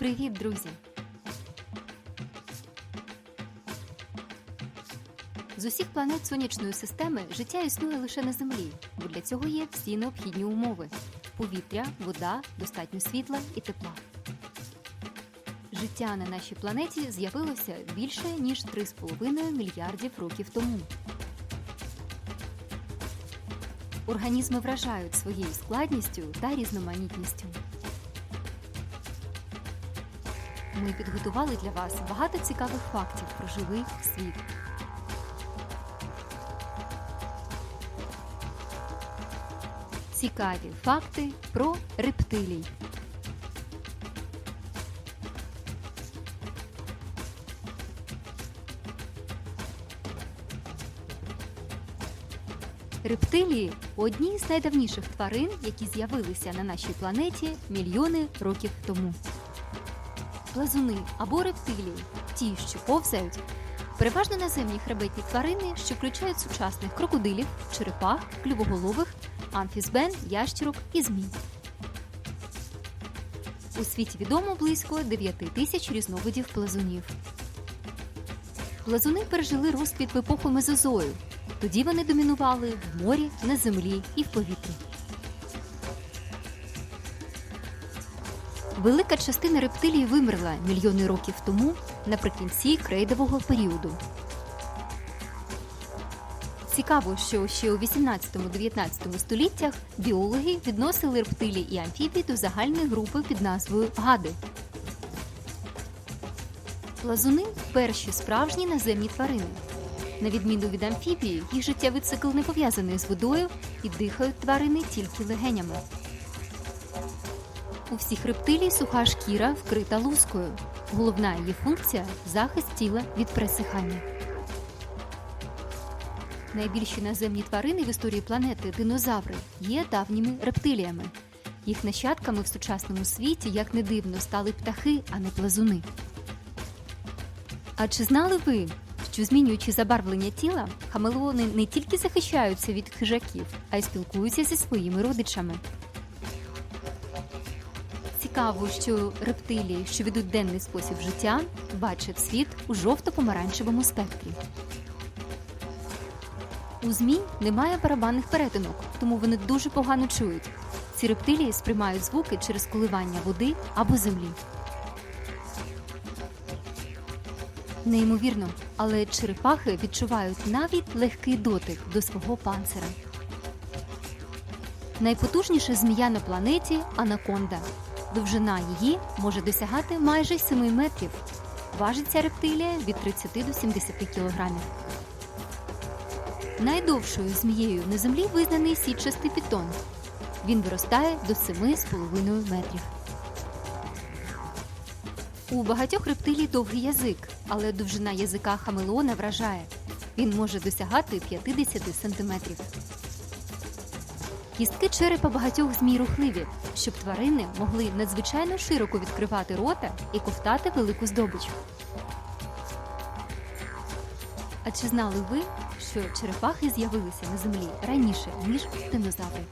Привіт, друзі! З усіх планет сонячної системи життя існує лише на Землі, бо для цього є всі необхідні умови: повітря, вода, достатньо світла і тепла. Життя на нашій планеті з'явилося більше ніж 3,5 мільярдів років тому. Організми вражають своєю складністю та різноманітністю. Ми підготували для вас багато цікавих фактів про живий світ. Цікаві факти про рептилій. Рептилії одні з найдавніших тварин, які з'явилися на нашій планеті мільйони років тому. Плазуни або рептилії, ті, що повзають, переважно наземні хребетні тварини, що включають сучасних крокодилів, черепах, клювоголових, амфісбен, ящерок і змій. У світі відомо близько 9 тисяч різновидів плазунів. Плазуни пережили розквіт в епоху Мезозою. Тоді вони домінували в морі, на землі і в повітрі. Велика частина рептилій вимерла мільйони років тому наприкінці крейдового періоду. Цікаво, що ще у 18-19 століттях біологи відносили рептилії і амфібії до загальної групи під назвою гади. Плазуни перші справжні наземні тварини. На відміну від амфібії, їх життєвий цикл не пов'язаний з водою і дихають тварини тільки легенями. У всіх рептилій суха шкіра вкрита лускою. Головна її функція захист тіла від пересихання. Найбільші наземні тварини в історії планети динозаври є давніми рептиліями. Їх нащадками в сучасному світі, як не дивно, стали птахи, а не плазуни. А чи знали ви, що змінюючи забарвлення тіла, хамелеони не тільки захищаються від хижаків, а й спілкуються зі своїми родичами? Цікаво, що рептилії, що ведуть денний спосіб життя, бачать світ у жовто-помаранчевому спектрі. У змій немає барабанних перетинок, тому вони дуже погано чують. Ці рептилії сприймають звуки через коливання води або землі. Неймовірно, але черепахи відчувають навіть легкий дотик до свого панцира. Найпотужніша змія на планеті анаконда. Довжина її може досягати майже 7 метрів. Важить ця рептилія від 30 до 70 кілограмів. Найдовшою змією на землі визнаний сітчастий пітон. Він виростає до 7,5 метрів. У багатьох рептилій довгий язик, але довжина язика хамелеона вражає. Він може досягати 50 сантиметрів. Кістки черепа багатьох змій рухливі, щоб тварини могли надзвичайно широко відкривати рота і ковтати велику здобич. А чи знали ви, що черепахи з'явилися на землі раніше, ніж динозаври?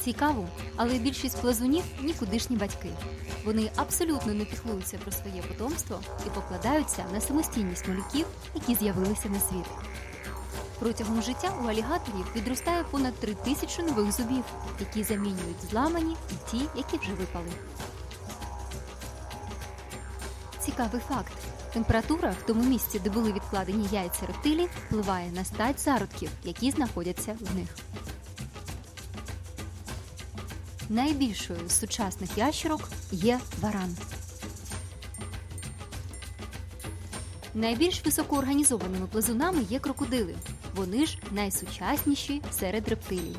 Цікаво, але більшість плазунів нікудишні батьки. Вони абсолютно не піклуються про своє потомство і покладаються на самостійність малюків, які з'явилися на світ. Протягом життя у алігаторів відростає понад три тисячі нових зубів, які замінюють зламані і ті, які вже випали. Цікавий факт. Температура в тому місці, де були відкладені яйця рептилій, впливає на стать зародків, які знаходяться в них. Найбільшою з сучасних ящерок є варан. Найбільш високоорганізованими плазунами є крокодили. Вони ж найсучасніші серед рептилій.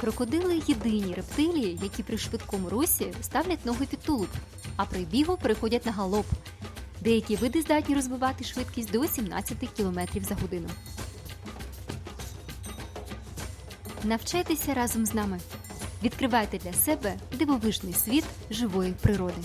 Крокодили єдині рептилії, які при швидкому русі ставлять ноги під тулуб, а при бігу переходять на галоп. Деякі види здатні розбивати швидкість до 17 км за годину. Навчайтеся разом з нами. Відкривайте для себе дивовижний світ живої природи.